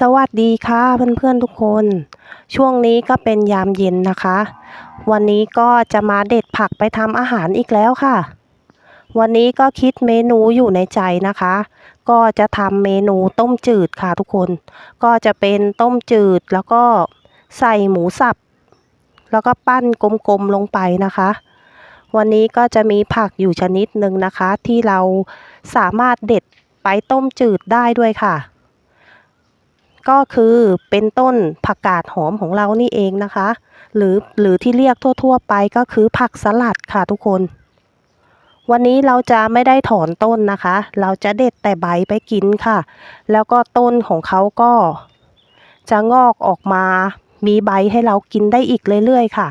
สวัสดีค่ะเพื่อนๆทุกคน ช่วงนี้ก็เป็นยามเย็นนะคะ วันนี้ก็จะมาเด็ดผักไปทำอาหารอีกแล้วค่ะ วันนี้ก็คิดเมนูอยู่ในใจนะคะ ก็จะทำเมนูต้มจืดค่ะทุกคน ก็จะเป็นต้มจืดแล้วก็ใส่หมูสับ แล้วก็ปั้นกลมๆลงไปนะคะ วันนี้ก็จะมีผักอยู่ชนิดหนึ่งนะคะ ที่เราสามารถเด็ดไปต้มจืดได้ด้วยค่ะ ก็คือเป็นต้นผักกาดหอมของเรานี่เองนะคะ หรือหรือที่เรียกทั่ว ๆ ไปก็คือผักสลัดค่ะทุกคน วันนี้เราจะไม่ได้ถอนต้นนะคะ เราจะเด็ดแต่ใบไปกินค่ะ แล้วก็ต้นของเขาก็ จะงอกออกมามีใบให้เรากินได้อีกเรื่อยๆค่ะ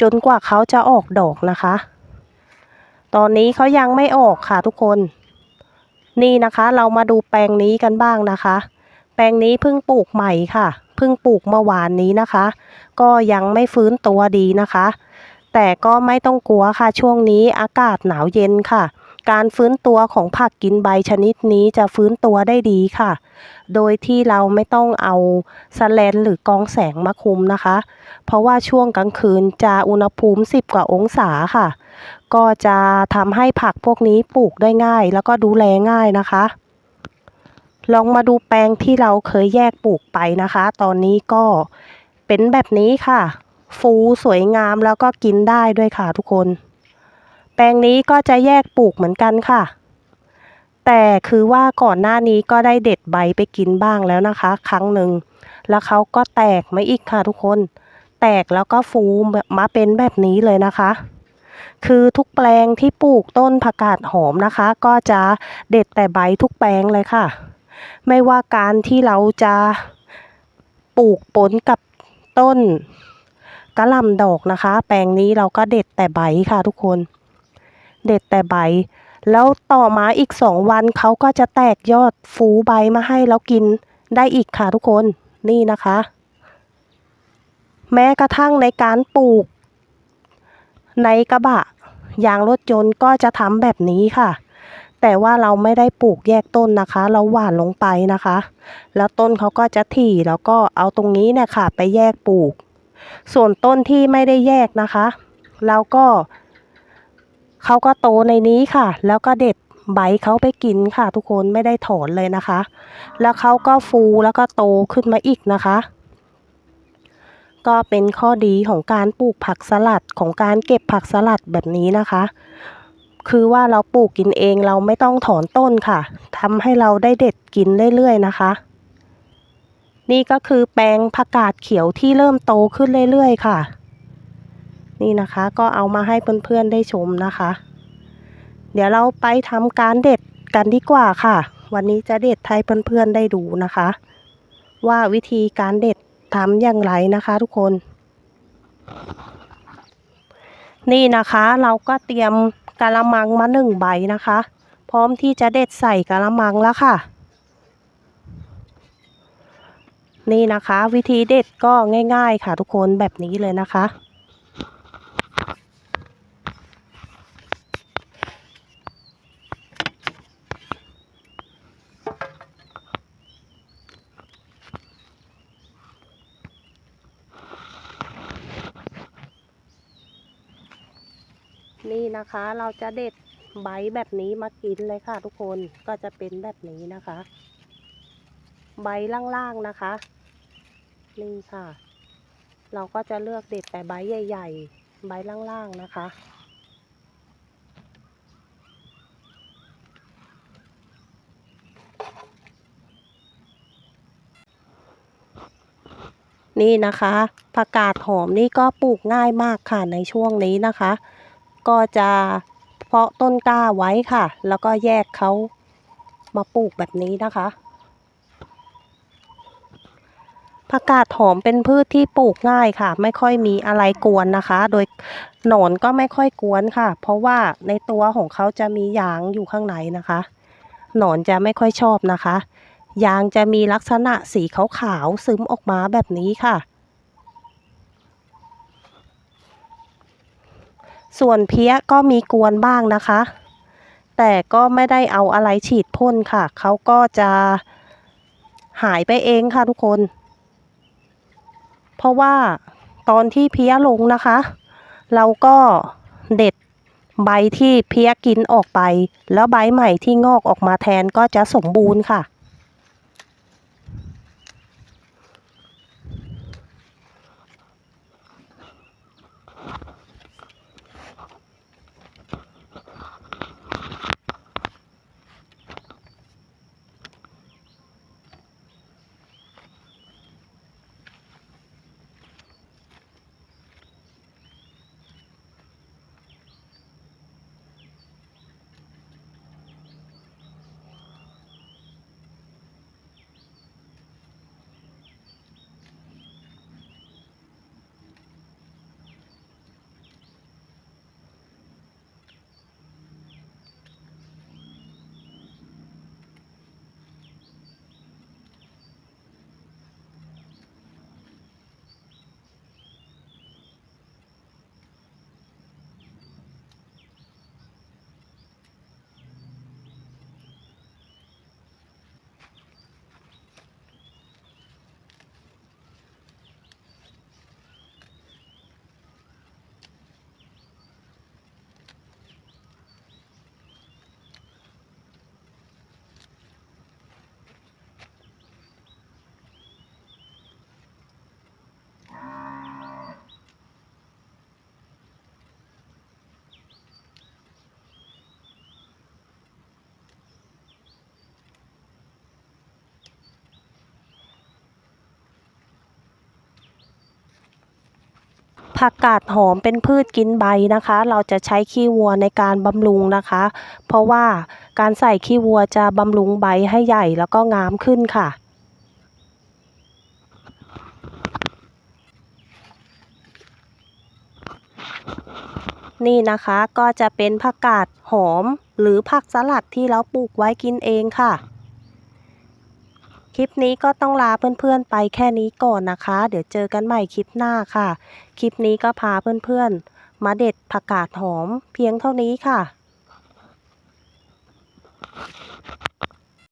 จนกว่าเขาจะออกดอกนะคะ ตอนนี้เขายังไม่ออกค่ะทุกคน นี่นะคะเรามาดูแปลงนี้กันบ้างนะคะ แปลงนี้เพิ่งปลูกใหม่ค่ะ เพิ่งปลูกเมื่อวานนี้นะคะ ก็ยังไม่ฟื้นตัวดีนะคะ แต่ก็ไม่ต้องกลัวค่ะ ช่วงนี้อากาศหนาวเย็นค่ะ การฟื้นตัวของผักกินใบชนิดนี้จะฟื้นตัวได้ดีค่ะ โดยที่เราไม่ต้องเอาสแลนหรือกองแสงมาคุมนะคะ เพราะว่าช่วงกลางคืนจะอุณหภูมิ 10 กว่าองศาค่ะ ก็จะทำให้ผักพวกนี้ปลูกได้ง่าย แล้วก็ดูแลง่ายนะคะ ลองมาดูแปลงที่เราเคยแยกปลูกไปนะคะ ตอนนี้ก็เป็นแบบนี้ค่ะ ฟูสวยงามแล้วก็กินได้ด้วยค่ะทุกคน แปลงนี้ก็จะแยกปลูกเหมือนกันค่ะ แต่คือว่าก่อนหน้านี้ก็ได้เด็ดใบไปกินบ้างแล้วนะคะ ครั้งหนึ่ง แล้วเขาก็แตกมาอีกค่ะทุกคน แตกแล้วก็ฟูมาเป็นแบบนี้เลยนะคะคือทุกแปลงที่ปลูกต้นผักกาดหอมนะคะ ก็จะเด็ดแต่ใบทุกแปลงเลยค่ะ ไม่ว่าการที่เราจะปลูกปนกับต้นกระลำดอกนะคะ แปลงนี้เราก็เด็ดแต่ใบค่ะทุกคน เด็ดแต่ใบ แล้วต่อมาอีกสองวันเขาก็จะแตกยอดฟูใบมาให้เรากินได้อีกค่ะทุกคนนี่นะคะ แม้กระทั่งในการปลูก ในกระบะยางรถยนต์ก็จะทำแบบนี้ค่ะ แต่ว่าเราไม่ได้ปลูกแยกต้นนะคะ เราหว่านลงไปนะคะ แล้วต้นเขาก็จะถี่แล้วก็เอาตรงนี้เนี่ยค่ะ ไปแยกปลูก ส่วนต้นที่ไม่ได้แยกนะคะเราก็เขาก็โตในนี้ค่ะ แล้วก็เด็ดใบเขาไปกินค่ะ ทุกคนไม่ได้ถอนเลยนะคะ แล้วเขาก็ฟูแล้วก็โตขึ้นมาอีกนะคะ ก็เป็นข้อดีของการปลูกผักสลัดของการเก็บผักสลัดแบบนี้นะคะ คือว่าเราปลูกกินเองเราไม่ต้องถอนต้นค่ะทำให้เราได้เด็ดกินเรื่อยๆนะคะ นี่ก็คือแปลงผักกาดเขียวที่เริ่มโตขึ้นเรื่อยๆค่ะ นี่นะคะก็เอามาให้เพื่อนๆได้ชมนะคะ เดี๋ยวเราไปทำการเด็ดกันดีกว่าค่ะ วันนี้จะเด็ดให้เพื่อนๆได้ดูนะคะ ว่าวิธีการเด็ดทำอย่างไรนะคะทุกคน นี่นะคะเราก็เตรียม กะละมังมาหนึ่งใบนะคะ พร้อมที่จะเด็ดใส่กะละมังแล้วค่ะ นี่นะคะ วิธีเด็ดก็ง่าย ๆ ค่ะทุกคนแบบนี้เลยนะคะ นี่นะคะเราจะเด็ดใบแบบนี้มากินเลยค่ะทุกคนก็จะเป็นแบบนี้นะคะ ใบล่างๆนะคะ นี่ค่ะ เราก็จะเลือกเด็ดแต่ใบใหญ่ ๆ ใบล่างๆนะคะ นี่นะคะผักกาดหอมนี่ก็ปลูกง่ายมากค่ะในช่วงนี้นะคะ ก็จะเพาะต้นกล้าไว้ค่ะ แล้วก็แยกเขามาปลูกแบบนี้นะคะผักกาดหอมเป็นพืชที่ปลูกง่ายค่ะ ไม่ค่อยมีอะไรกวนนะคะ โดยหนอนก็ไม่ค่อยกวนค่ะ เพราะว่าในตัวของเขาจะมียางอยู่ข้างในนะคะ หนอนจะไม่ค่อยชอบนะคะ ยางจะมีลักษณะสีขาวๆซึมออกมาแบบนี้ค่ะ ส่วนเพี้ยก็มีกวนบ้างนะคะ แต่ก็ไม่ได้เอาอะไรฉีดพ่นค่ะ เขาก็จะหายไปเองค่ะทุกคน เพราะว่าตอนที่เพี้ยลงนะคะ เราก็เด็ดใบที่เพี้ยกินออกไป แล้วใบใหม่ที่งอกออกมาแทนก็จะสมบูรณ์ค่ะ ผักกาดหอมเป็นพืชกินใบนะคะ เราจะใช้ขี้วัวในการบำรุงนะคะ เพราะว่าการใส่ขี้วัวจะบำรุงใบให้ใหญ่แล้วก็งามขึ้นค่ะนี่นะคะก็จะเป็นผักกาดหอมหรือผักสลัดที่เราปลูกไว้กินเองค่ะ คลิปนี้ก็ต้องลาเพื่อนๆไปแค่นี้ก่อนนะคะ เดี๋ยวเจอกันใหม่คลิปหน้าค่ะ คลิปนี้ก็พาเพื่อนๆ มาเด็ดผักกาดหอมเพียงเท่านี้ค่ะ